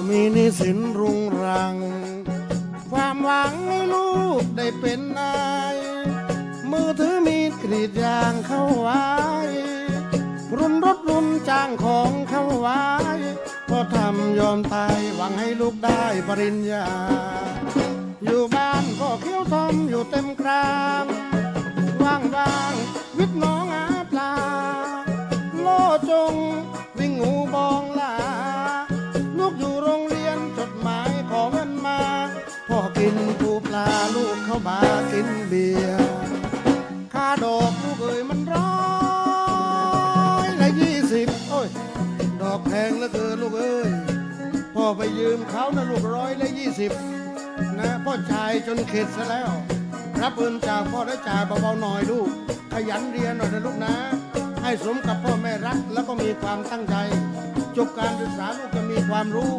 สินรุงรัง ความหวังให้ลูกได้เป็นนาย มือถือมีดกรีดยางเข้าไว้ รุนรถรุนจ้างของเข้าไว้พอทำยอมตายหวังให้ลูกได้ปริญญา อยู่บ้านก็เคี้ยวทอมอยู่เต็มกรามว่างว่างๆวิทย์น้องอาปลา โลจงวิ่ง กินปูปลาลูกเข้าบาร์กินเบียร์ค่าดอกลูกเอ๋ยมันร้อยละยี่สิบโอ้ย ดอกแพงเหลือเกินลูกเอ้ย พ่อไปยืมเขานะลูกร้อยละยี่สิบนะพ่อจ่ายจนเข็ดซะแล้ว รับเงินจากพ่อได้จ่ายเบาๆหน่อยลูก ขยันเรียนหน่อยนะลูกนะ ให้สมกับพ่อแม่รักแล้วก็มีความตั้งใจ จบการศึกษาลูกจะมีความรู้